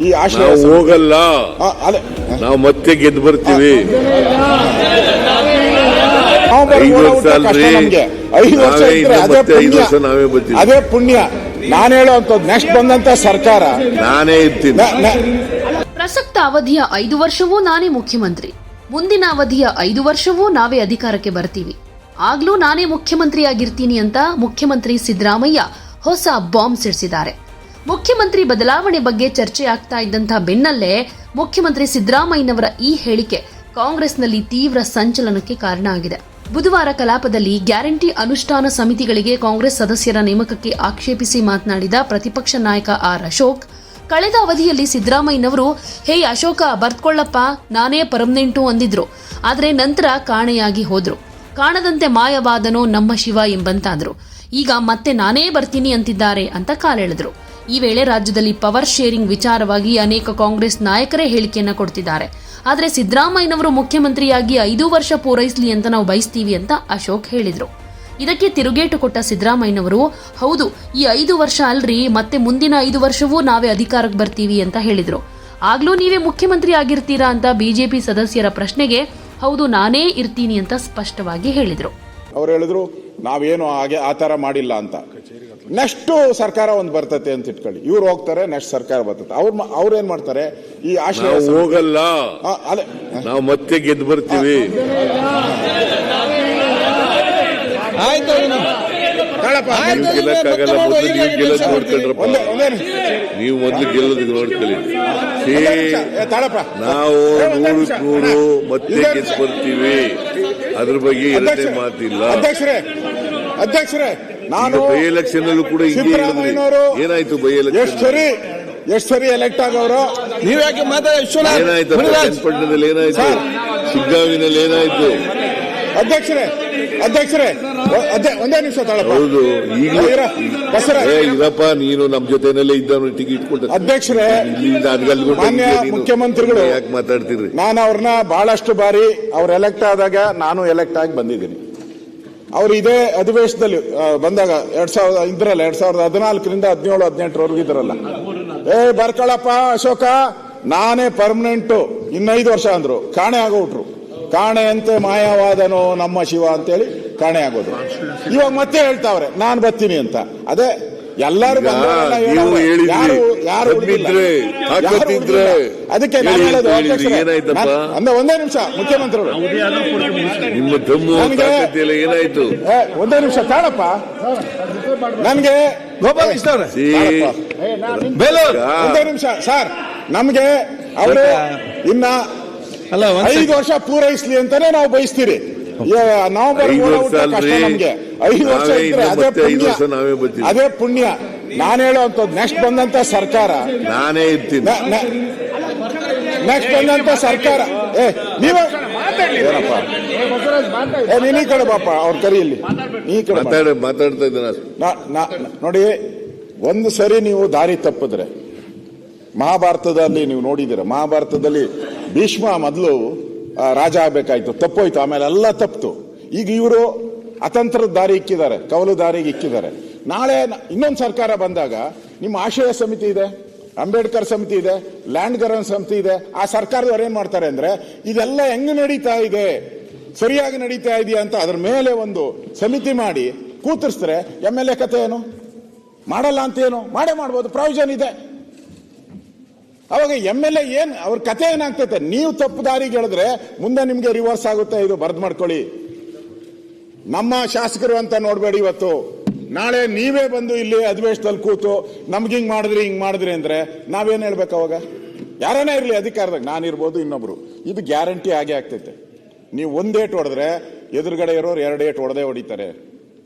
ಈ ಆಶಯ ನಾವು ಹೋಗಲ್ಲ. ನಾವು ಮತ್ತೆ ಗೆದ್ದು ಬರ್ತೀವಿ. ಐದು ವರ್ಷ ಅಲ್ರಿ. ನಾವೇ ಇನ್ನು ಅದೇ ಮತ್ತೆ ಐದು ಪುಣ್ಯ. ವರ್ಷ ನಾವೇ ಬರ್ತೀವಿ. ಅದೇ ಪುಣ್ಯ. ನಾನು ಹೇಳೋಂಥದ್ದು ನೆಕ್ಸ್ಟ್ ಬಂದಂತ ಸರ್ಕಾರ. ನಾನೇ ಇರ್ತೀನಿ. ನ- ನ- ಪ್ರಸಕ್ತ ಅವಧಿಯ ಐದು ವರ್ಷವೂ ನಾನೇ ಮುಖ್ಯಮಂತ್ರಿ. ಮುಂದಿನ ಅವಧಿಯ ಐದು ವರ್ಷವೂ ನಾವೇ ಅಧಿಕಾರಕ್ಕೆ ಬರ್ತೀವಿ. ಆಗ್ಲೂ ನಾನೇ ಮುಖ್ಯಮಂತ್ರಿಯಾಗಿರ್ತೀನಿ ಅಂತ ಮುಖ್ಯಮಂತ್ರಿ ಸಿದ್ದರಾಮಯ್ಯ ಹೊಸ ಬಾಂಬ್ ಸಿಡಿಸಿದ್ದಾರೆ. ಮುಖ್ಯಮಂತ್ರಿ ಬದಲಾವಣೆ ಬಗ್ಗೆ ಚರ್ಚೆ ಆಗ್ತಾ ಇದ್ದಂತಹ ಬೆನ್ನಲ್ಲೇ ಮುಖ್ಯಮಂತ್ರಿ ಸಿದ್ದರಾಮಯ್ಯನವರ ಈ ಹೇಳಿಕೆ ಕಾಂಗ್ರೆಸ್ನಲ್ಲಿ ತೀವ್ರ ಸಂಚಲನಕ್ಕೆ ಕಾರಣ ಆಗಿದೆ. ಬುಧವಾರ ಕಲಾಪದಲ್ಲಿ ಗ್ಯಾರಂಟಿ ಅನುಷ್ಠಾನ ಸಮಿತಿಗಳಿಗೆ ಕಾಂಗ್ರೆಸ್ ಸದಸ್ಯರ ನೇಮಕಕ್ಕೆ ಆಕ್ಷೇಪಿಸಿ ಮಾತನಾಡಿದ ಪ್ರತಿಪಕ್ಷ ನಾಯಕ ಆರ್ ಅಶೋಕ್, ಕಳೆದ ಅವಧಿಯಲ್ಲಿ ಸಿದ್ದರಾಮಯ್ಯನವರು, ಹೇ ಅಶೋಕ, ಬರ್ತ್ಕೊಳ್ಳಪ್ಪ, ನಾನೇ ಪರ್ಮನೆಂಟು ಅಂದಿದ್ರು. ಆದರೆ ನಂತರ ಕಾಣೆಯಾಗಿ ಹೋದ್ರು. ಕಾಣದಂತೆ ಮಾಯವಾದನೋ ನಮ್ಮ ಶಿವ ಎಂಬಂತಾದ್ರು. ಈಗ ಮತ್ತೆ ನಾನೇ ಬರ್ತೀನಿ ಅಂತಿದ್ದಾರೆ ಅಂತ ಕಾಲೆಳೆದ್ರು. ಈ ವೇಳೆ ರಾಜ್ಯದಲ್ಲಿ ಪವರ್ ಶೇರಿಂಗ್ ವಿಚಾರವಾಗಿ ಅನೇಕ ಕಾಂಗ್ರೆಸ್ ನಾಯಕರೇ ಹೇಳಿಕೆಯನ್ನ ಕೊಡ್ತಿದ್ದಾರೆ. ಆದರೆ ಸಿದ್ದರಾಮಯ್ಯನವರು ಮುಖ್ಯಮಂತ್ರಿಯಾಗಿ ಐದು ವರ್ಷ ಪೂರೈಸಲಿ ಅಂತ ನಾವು ಬಯಸ್ತೀವಿ ಅಂತ ಅಶೋಕ್ ಹೇಳಿದರು. ಇದಕ್ಕೆ ತಿರುಗೇಟು ಕೊಟ್ಟ ಸಿದ್ದರಾಮಯ್ಯನವರು, ಹೌದು, ಈ ಐದು ವರ್ಷ ಅಲ್ರಿ, ಮತ್ತೆ ಮುಂದಿನ ಐದು ವರ್ಷವೂ ನಾವೇ ಅಧಿಕಾರಕ್ಕೆ ಬರ್ತೀವಿ ಅಂತ ಹೇಳಿದರು. ಆಗ್ಲೂ ನೀವೇ ಮುಖ್ಯಮಂತ್ರಿ ಆಗಿರ್ತೀರಾ ಅಂತ ಬಿಜೆಪಿ ಸದಸ್ಯರ ಪ್ರಶ್ನೆಗೆ, ಹೌದು, ನಾನೇ ಇರ್ತೀನಿ ಅಂತ ಸ್ಪಷ್ಟವಾಗಿ ಹೇಳಿದರು. ಅವ್ರು ಹೇಳಿದ್ರು, ನಾವೇನು ಹಾಗೆ ಆ ಥರ ಮಾಡಿಲ್ಲ ಅಂತ. ನೆಕ್ಸ್ಟ್ ಸರ್ಕಾರ ಒಂದು ಬರ್ತತೆ ಅಂತ ಇಟ್ಕೊಳ್ಳಿ. ಇವ್ರು ಹೋಗ್ತಾರೆ ನೆಕ್ಸ್ಟ್ ಸರ್ಕಾರ ಬರ್ತದೆ ಅವ್ರ ಅವ್ರೇನ್ ಅವ್ರು ಏನ್ ಮಾಡ್ತಾರೆ? ಈ ಆಶ್ರಯ ಹೋಗಲ್ಲ. ಅದೇ. ನಾವು ಮತ್ತೆ ಗೆದ್ದು ಬರ್ತೀವಿ. ಆಯ್ತು ನೀವು ಮೊದಲು ಗೆಲ್ಲೋದಕ್ಕೆ ನೋಡ್ಕೊಳ್ಳಿ. ನಾವು ನೂರಕ್ಕೆ ನೂರು ಮತ್ತೆ ಗೆದ್ದು ಬರ್ತೀವಿ. ಅದ್ರ ಬಗ್ಗೆ ಎರಡನೇ ಮಾತಿಲ್ಲ. ಅಧ್ಯಕ್ಷರೇ ಅಧ್ಯಕ್ಷರೇ. ನಾನು ಬೈ ಎಲೆಕ್ಷನ್ ಅಲ್ಲೂ ಕೂಡ ಏನಾಯ್ತು ಬೈ ಎಷ್ಟು ಎಲೆಕ್ಷನ್ ಸರಿ ಎಷ್ಟು ಸರಿ ಎಲೆಕ್ಟ್ ಆಗವರು ನೀವ್ಯಾಕೆ ಮಾತಾಡ ವಿಶ್ವನಾಥ್ ಏನಾಯ್ತು? ಏನಾಯ್ತು? ಸರ್. ಶಿಗ್ಗಾವಿನಲ್ಲಿ ಏನಾಯ್ತು? ಅಧ್ಯಕ್ಷರೇ ಅಧ್ಯಕ್ಷರೇ ಒಂದೇ ನಿಮಿಷ ತಾಳಪ್ಪ. ಹೌದು ಇರಪ್ಪ ನೀನು ನಮ್ ಜೊತೆನಲ್ಲೇ ಇದ್ದವನು ಟಿಕೆಟ್ ಕೊಟ್ಟ ಅಧ್ಯಕ್ಷರೇ ಮಾನ್ಯ ಮುಖ್ಯಮಂತ್ರಿಗಳು. ಯಾಕೆ ಮಾತಾಡ್ತೀರಿ ನಾನು ಅವ್ರನ್ನ ಬಹಳಷ್ಟು ಬಾರಿ ಅವ್ರು ಎಲೆಕ್ಟ್ ಆದಾಗ ನಾನು ಎಲೆಕ್ಟ್ ಆಗಿ ಬಂದಿದ್ದೀನಿ. ಅವ್ರು ಇದೇ ಅಧಿವೇಶನದಲ್ಲಿ ಬಂದಾಗ ಎರಡ್ ಸಾವಿರದ ಇದ್ರಲ್ಲ ಎರಡ್ ಸಾವಿರದ ಹದಿನಾಲ್ಕರಿಂದ ಹದಿನೇಳು, ಹದಿನೆಂಟರವರೆಗೂ ಇದ್ರಲ್ಲ ಏ, ಬರ್ಕಳಪ್ಪ, ಅಶೋಕ, ನಾನೇ ಪರ್ಮನೆಂಟು ಇನ್ನೈದು ವರ್ಷ ಅಂದ್ರು. ಕಾಣೆ ಆಗೋಟ್ರು. ಕಾಣೆಯಂತೆ ಮಾಯವಾದನೋ ನಮ್ಮ ಶಿವ ಅಂತೇಳಿ ಕಾಣೆ ಆಗೋದು ಇವಾಗ ಮತ್ತೆ ಹೇಳ್ತಾವ್ರೆ, ನಾನು ಬರ್ತೀನಿ ಅಂತ. ಅದೇ ಎಲ್ಲರೂ ನೀವು ಹೇಳಿದ್ರಿ, ಯಾರು ತಾಕತ್ತಿದ್ರೆ, ಅದಕ್ಕೆ ನಾನು ಹೇಳೋದು ಏನಾಯ್ತಪ್ಪ? ಅಂದ ಒಂದೇ ನಿಮಿಷ ಮುಖ್ಯಮಂತ್ರಿಗಳು. ನಿಮ್ಮ ತಾಕತ್ತಿಲ್ಲ ಏನಾಯ್ತು? ಒಂದೇ ನಿಮಿಷ ತಾಳಪ್ಪ. ನನ್ಗೆ ಗೋಪಾಲ ಕೃಷ್ಣ ತಾಳಪ್ಪ. ಒಂದೇ ನಿಮಿಷ ಸರ್. ನಮ್ಗೆ ಅವರು ಇನ್ನ ಅಲ್ಲ ಒಂದ್ ಐದು ವರ್ಷ ಪೂರೈಸ್ಲಿ ಅಂತಾನೆ ನಾವು ಬಯಸ್ತೀರಿ. ನವೆಂಬರ್ ಮೂರ ಕಷ್ಟ. ನಮ್ಗೆ. ಐದು ವರ್ಷ ಇದ್ರೆ ಅದೇ ಪುಣ್ಯ. ನಾವೇ ಬರ್ತೀವಿ. ಅದೇ ಪುಣ್ಯ. ನಾನು ಹೇಳೋಂಥದ್ದು ನೆಕ್ಸ್ಟ್ ಬಂದಂತ ಸರ್ಕಾರ. ನಾನೇ ಇರ್ತೀನಿ. ನೆಕ್ಸ್ಟ್ ಬಂದಂತ ಸರ್ಕಾರ. ಏ ನೀವ ಏನಪ್ಪ? ಏ ನೀನ್ ಈ ಕಡೆ ಬಾಪ ಅವ್ರ ಕರೀಲಿ ಈ ಕಡೆ ಮಾತಾಡ್ತಾ ಇದ್ದೀರಾ? ನಾ- ನಾ- ನೋಡಿ ಒಂದು ಸರಿ ನೀವು ದಾರಿ ತಪ್ಪಿದ್ರೆ ಮಹಾಭಾರತದಲ್ಲಿ ನೀವು ನೋಡಿದಿರ ಮಹಾಭಾರತದಲ್ಲಿ ಭೀಷ್ಮ ಮೊದಲು ರಾಜ ಆಗಬೇಕಾಯ್ತು. ತಪ್ಪೋಯ್ತು. ಆಮೇಲೆ ಎಲ್ಲ ತಪ್ಪಿತು ಈಗ ಇವರು ಅತಂತ್ರದ ದಾರಿ ಇಕ್ಕಿದ್ದಾರೆ ಕವಲು ದಾರಿಗೆ ಇಕ್ಕಿದ್ದಾರೆ. ನಾಳೆ ಇನ್ನೊಂದು ಸರ್ಕಾರ ಬಂದಾಗ ನಿಮ್ಮ ಆಶಯ ಸಮಿತಿ ಇದೆ, ಅಂಬೇಡ್ಕರ್ ಸಮಿತಿ ಇದೆ, ಲ್ಯಾಂಡ್ ಗರನ್ ಸಮಿತಿ ಇದೆ. ಆ ಸರ್ಕಾರದವ್ರು ಏನ್ ಮಾಡ್ತಾರೆ ಅಂದ್ರೆ, ಇದೆಲ್ಲ ಹೆಂಗ್ ನಡೀತಾ ಇದೆ, ಸರಿಯಾಗಿ ನಡೀತಾ ಇದೆಯಾ ಅಂತ ಅದ್ರ ಮೇಲೆ ಒಂದು ಸಮಿತಿ ಮಾಡಿ ಕೂತಿರ್ಸ್ತಾರೆ ಎಂ ಎಲ್ ಎ ಕತೆ ಏನು? ಮಾಡಲ್ಲ ಅಂತ ಏನು? ಮಾಡೇ ಮಾಡ್ಬೋದು. ಪ್ರಾವಿಷನ್ ಇದೆ. ಅವಾಗ ಎಂ ಎಲ್ ಎ ಏನ್, ಅವ್ರ ಕತೆ ಏನಾಗ್ತೈತೆ? ನೀವು ತಪ್ಪು ದಾರಿಗೆ ಹೇಳಿದ್ರೆ ಮುಂದೆ ನಿಮ್ಗೆ ರಿವರ್ಸ್ ಆಗುತ್ತೆ, ಇದು ಬರ್ದ್ ಮಾಡ್ಕೊಳ್ಳಿ. ನಮ್ಮ ಶಾಸಕರು ಅಂತ ನೋಡ್ಬೇಡಿ ಇವತ್ತು. ನಾಳೆ ನೀವೇ ಬಂದು ಇಲ್ಲಿ ಅಧಿವೇಶನದಲ್ಲಿ ಕೂತು ನಮ್ಗೆ ಹಿಂಗ್ ಮಾಡಿದ್ರಿ ಹಿಂಗ್ ಮಾಡಿದ್ರಿ ಅಂದ್ರೆ ನಾವೇನ್ ಹೇಳ್ಬೇಕು ಅವಾಗ? ಯಾರನೇ ಇರ್ಲಿ ಅಧಿಕಾರದಾಗ? ನಾನಿರ್ಬೋದು ಇನ್ನೊಬ್ರು. ಇದು ಗ್ಯಾರಂಟಿ ಆಗೇ ಆಗ್ತೈತೆ. ನೀವು ಒಂದೇಟ್ ಹೊಡೆದ್ರೆ ಎದುರುಗಡೆ ಇರೋರು ಎರಡು ಏಟ್ ಹೊಡೆದೇ ಹೊಡಿತಾರೆ.